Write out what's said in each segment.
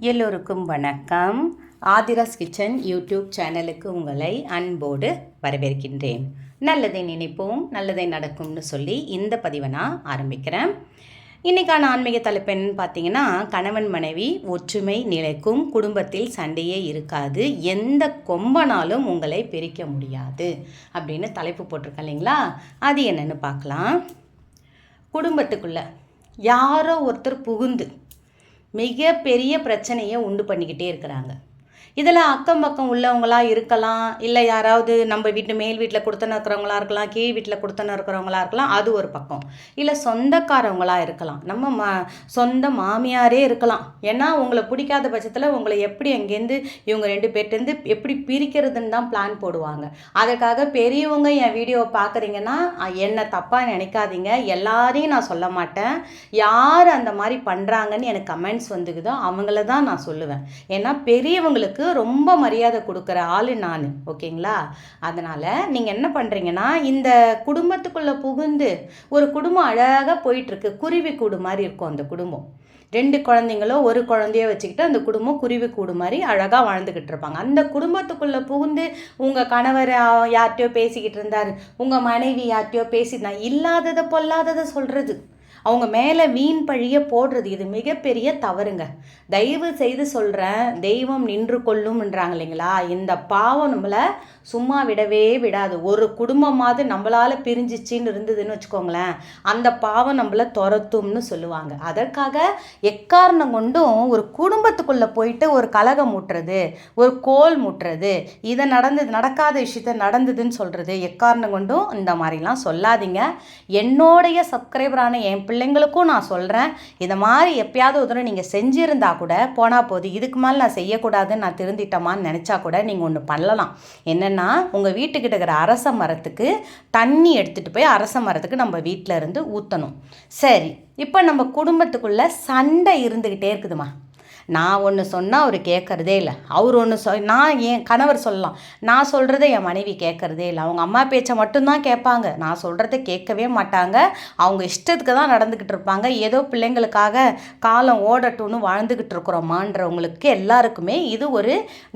எல்லோருக்கும் வணக்கம். Aadhira's kitchen YouTube சேனலுக்கு உங்களை அன்போடு வரவேற்கின்றேன். நல்லதை நினைப்போம் நல்லதை நடக்கும்னு சொல்லி இந்த பதிவை நான் ஆரம்பிக்கிறேன். இன்றைக்கான ஆன்மீக தலைப்பு என்னன்னு பார்த்தீங்கன்னா கணவன் மனைவி ஒற்றுமை நிலைக்கும் குடும்பத்தில் சண்டையே இருக்காது. எந்த கொம்பனாலும் உங்களை பிரிக்க முடியாது அப்படின்னு தலைப்பு போட்டிருக்கேன் இல்லைங்களா? அது என்னென்னு பார்க்கலாம். குடும்பத்துக்குள்ளே யாரோ ஒருத்தர் புகுந்து மிகப்பெரிய பிரச்சனையை உண்டு பண்ணிக்கிட்டே இருக்கிறாங்க. இதில் அக்கம் பக்கம் உள்ளவங்களா இருக்கலாம். இல்லை யாராவது நம்ம வீட்டு மேல் வீட்டில் கொடுத்தன இருக்கிறவங்களா இருக்கலாம் கீழ் வீட்டில் கொடுத்தன இருக்கிறவங்களா இருக்கலாம் அது ஒரு பக்கம். இல்லை சொந்தக்காரவங்களா இருக்கலாம். நம்ம மா சொந்த மாமியாரே இருக்கலாம். ஏன்னா உங்களை பிடிக்காத பட்சத்தில் உங்களை எப்படி அங்கேருந்து இவங்க ரெண்டு பேர்ட்டேருந்து எப்படி பிரிக்கிறதுன்னு தான் பிளான் போடுவாங்க. அதுக்காக பெரியவங்க என் வீடியோவை பார்க்குறீங்கன்னா என்னை தப்பாக நினைக்காதீங்க. எல்லாரையும் நான் சொல்ல மாட்டேன். யார் அந்த மாதிரி பண்ணுறாங்கன்னு எனக்கு கமெண்ட்ஸ் வந்துக்குதோ அவங்கள தான் நான் சொல்லுவேன். ஏன்னா பெரியவங்களுக்கு ரொம்ப மரியாதை கொடுக்குற ஆள் நான் ஓகேங்களா? அதனால் நீங்கள் என்ன பண்ணுறீங்கன்னா இந்த குடும்பத்துக்குள்ளே புகுந்து ஒரு குடும்பம் அழகாக போயிட்டுருக்கு குருவி கூடு மாதிரி இருக்கும் அந்த குடும்பம். ரெண்டு குழந்தைங்களோ ஒரு குழந்தைய வச்சுக்கிட்டு அந்த குடும்பம் குருவி கூடு மாதிரி அழகாக வாழ்ந்துக்கிட்டு இருப்பாங்க. அந்த குடும்பத்துக்குள்ளே புகுந்து உங்கள் கணவர் யார்கிட்டயோ பேசிக்கிட்டு இருந்தார் உங்கள் மனைவி யார்கிட்டயோ பேசினா இல்லாததை பொல்லாததை சொல்கிறது அவங்க மேலே வீண் பழிய போடுறது இது மிகப்பெரிய தவறுங்க. தயவு செய்து சொல்கிறேன் தெய்வம் நின்று கொள்ளும்ன்றாங்க இல்லைங்களா? இந்த பாவம் நம்மளை சும்மா விடவே விடாது. ஒரு குடும்பமாவது நம்மளால் பிரிஞ்சிச்சின்னு இருந்ததுன்னு வச்சுக்கோங்களேன் அந்த பாவம் நம்மளை துரத்தும்னு சொல்லுவாங்க. அதற்காக எக்காரணம் கொண்டும் ஒரு குடும்பத்துக்குள்ளே போயிட்டு ஒரு கலகம் முட்டுறது ஒரு கோல் முட்டுறது இதை நடந்தது நடக்காத விஷயத்த நடந்ததுன்னு சொல்கிறது எக்காரணம் கொண்டும் இந்த மாதிரிலாம் சொல்லாதீங்க. என்னோடைய சப்ஸ்கிரைபரான என் பிள்ளைங்களுக்கும் நான் சொல்கிறேன் இதை மாதிரி எப்பயாவது ஒரு தடவை நீங்கள் செஞ்சுருந்தா கூட போனால் போது இதுக்கு மேலே நான் செய்யக்கூடாதுன்னு நான் திருந்திட்டோமான்னு நினச்சா கூட நீங்கள் ஒன்று பண்ணலாம். என்னென்னா உங்கள் வீட்டுக்கிட்ட இருக்கிற அரச மரத்துக்கு தண்ணி எடுத்துகிட்டு போய் அரச மரத்துக்கு நம்ம வீட்டில் இருந்து ஊற்றணும் சரி இப்போ நம்ம குடும்பத்துக்குள்ளே சண்டை இருந்துக்கிட்டே இருக்குதுமா நான் ஒன்று சொன்னால் அவர் கேட்குறதே இல்லை. அவர் ஒன்று சொ நான் என் கணவர் சொல்லலாம். நான் சொல்கிறத என் மனைவி கேட்குறதே இல்லை. அவங்க அம்மா பேச்சை மட்டும்தான் கேட்பாங்க. நான் சொல்கிறத கேட்கவே மாட்டாங்க. அவங்க இஷ்டத்துக்கு தான் நடந்துக்கிட்டு இருப்பாங்க. ஏதோ பிள்ளைங்களுக்காக காலம் ஓடட்டும்னு வாழ்ந்துக்கிட்டு இருக்கிறோமான்றவங்களுக்கு எல்லாருக்குமே இது ஒரு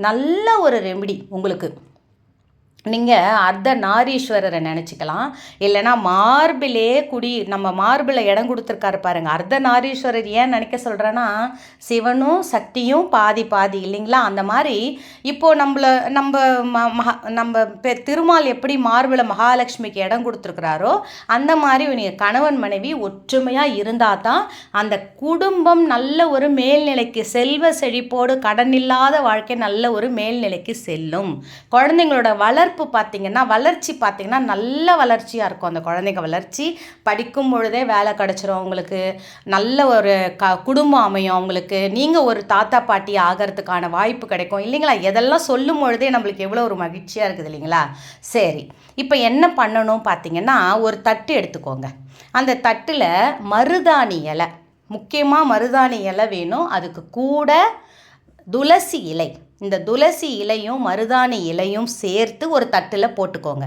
நல்ல ஒரு ரெமிடி உங்களுக்கு. நீங்கள் அர்த்த நாரீஸ்வரரை நினச்சிக்கலாம். இல்லைன்னா மார்பிலே குடி நம்ம மார்பில் இடம் கொடுத்துருக்காரு பாருங்கள் அர்த்த நாரீஸ்வரர் ஏன் நினைக்க சொல்கிறேன்னா சிவனும் சக்தியும் பாதி பாதி இல்லைங்களா? அந்த மாதிரி இப்போது நம்மள நம்ம ம மகா நம்ம பெ திருமால் எப்படி மார்பில் மகாலட்சுமிக்கு இடம் கொடுத்துருக்குறாரோ அந்த மாதிரி நீங்கள் கணவன் மனைவி ஒற்றுமையாக இருந்தால் தான் அந்த குடும்பம் நல்ல ஒரு மேல்நிலைக்கு செல்வ செழிப்போடு கடன் இல்லாத வாழ்க்கை நல்ல ஒரு மேல்நிலைக்கு செல்லும். குழந்தைங்களோட வளர் வளர்ப்பு பார்த்திங்கன்னா வளர்ச்சி பார்த்தீங்கன்னா நல்ல வளர்ச்சியாக இருக்கும் அந்த குழந்தைங்க வளர்ச்சி. படிக்கும் பொழுதே வேலை கிடச்சிரும் அவங்களுக்கு நல்ல ஒரு க குடும்பம் அமையும் அவங்களுக்கு. நீங்கள் ஒரு தாத்தா பாட்டி ஆகிறதுக்கான வாய்ப்பு கிடைக்கும். இல்லைங்களா? எதெல்லாம் சொல்லும் பொழுதே நம்மளுக்கு எவ்வளோ ஒரு மகிழ்ச்சியாக இருக்குது இல்லைங்களா? சரி இப்போ என்ன பண்ணணும் பார்த்தீங்கன்னா ஒரு தட்டு எடுத்துக்கோங்க. அந்த தட்டில் மருதாணி இலை முக்கியமாக மருதாணி இலை வேணும். அதுக்கு கூட துளசி இலை. இந்த துளசி இலையும் மருதாணி இலையும் சேர்த்து ஒரு தட்டில் போட்டுக்கோங்க.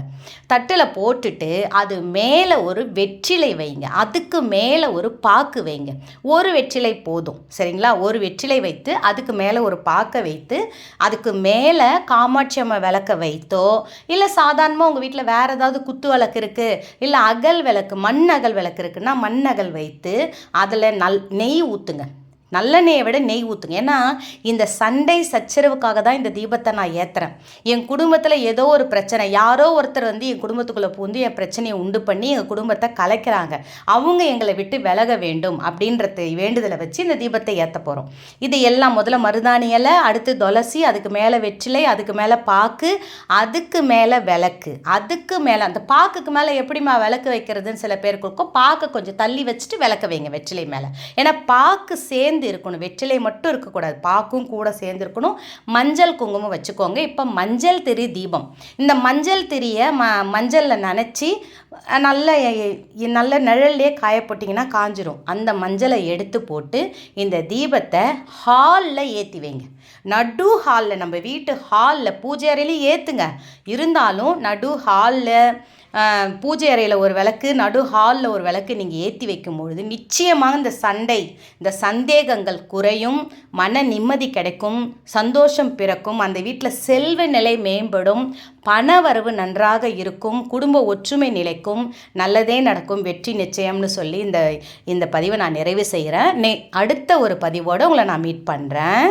தட்டில் போட்டுட்டு அது மேலே ஒரு வெற்றிலை வைங்க. அதுக்கு மேலே ஒரு பாக்கு வைங்க. ஒரு வெற்றிலை போதும். சரிங்களா? ஒரு வெற்றிலை வைத்து அதுக்கு மேலே ஒரு பாக்கை வைத்து அதுக்கு மேலே காமாட்சி அம்மா விளக்க வைத்தோ இல்லை சாதாரணமாக உங்கள் வீட்டில் வேறு ஏதாவது குத்து விளக்கு இருக்குது இல்லை அகல் விளக்கு மண் அகல் விளக்கு இருக்குன்னா மண் அகல் வைத்து அதில் நல் நெய் ஊற்றுங்க நல்லெண்ணெயை விட நெய் ஊற்றுங்க ஏன்னா இந்த சண்டை சச்சரவுக்காக தான் இந்த தீபத்தை நான் ஏற்றுறேன் என் குடும்பத்தில் ஏதோ ஒரு பிரச்சனை யாரோ ஒருத்தர் வந்து என் குடும்பத்துக்குள்ளே பூந்து என் பிரச்சனையை உண்டு பண்ணி எங்கள் குடும்பத்தை கலைக்கிறாங்க. அவங்க எங்களை விட்டு விலக வேண்டும் அப்படின்றத வேண்டுதலை வச்சு இந்த தீபத்தை ஏற்ற போகிறோம் இது எல்லாம் முதல்ல மருதாணி இலை அடுத்து துளசி அதுக்கு மேலே வெற்றிலை அதுக்கு மேலே பாக்கு அதுக்கு மேலே விளக்கு. அதுக்கு மேலே அந்த பாக்குக்கு மேலே எப்படிம்மா விளக்கு வைக்கிறதுன்னு சில பேருக்கு இருக்கும். பாக்கை கொஞ்சம் தள்ளி வச்சுட்டு விளக்க வைங்க வெற்றிலை மேலே. ஏன்னா பாக்கு சேர்ந்து சேர்ந்து இருக்கணும். வெற்றிலை மட்டும் இருக்கக்கூடாது. பாக்கும் கூட சேர்ந்து இருக்கணும் மஞ்சள் குங்குமம் வச்சுக்கோங்க. இப்போ மஞ்சள் திரி தீபம். இந்த மஞ்சள் திரியை ம மஞ்சளில் நனைச்சி நல்ல நல்ல நிழல்லே காய போட்டிங்கன்னா காஞ்சிரும். அந்த மஞ்சளை எடுத்து போட்டு இந்த தீபத்தை ஹாலில் ஏற்றி வைங்க. நடு ஹாலில் நம்ம வீட்டு ஹாலில் பூஜை அறையிலையும் ஏற்றுங்க இருந்தாலும் நடு ஹாலில் பூஜை அறையில் ஒரு விளக்கு நடு ஹாலில் ஒரு விளக்கு நீங்கள் ஏற்றி வைக்கும் பொழுது நிச்சயமாக இந்த சண்டை இந்த சந்தேகங்கள் குறையும் மன நிம்மதி கிடைக்கும் சந்தோஷம் பிறக்கும் அந்த வீட்டில் செல்வ நிலை மேம்படும் பண வரவு நன்றாக இருக்கும் குடும்ப ஒற்றுமை நிலைக்கும் நல்லதே நடக்கும் வெற்றி நிச்சயம்னு சொல்லி இந்த இந்த பதிவை நான் நிறைவு செய்கிறேன். நே அடுத்த ஒரு பதிவோடு உங்களை நான் மீட் பண்ணுறேன்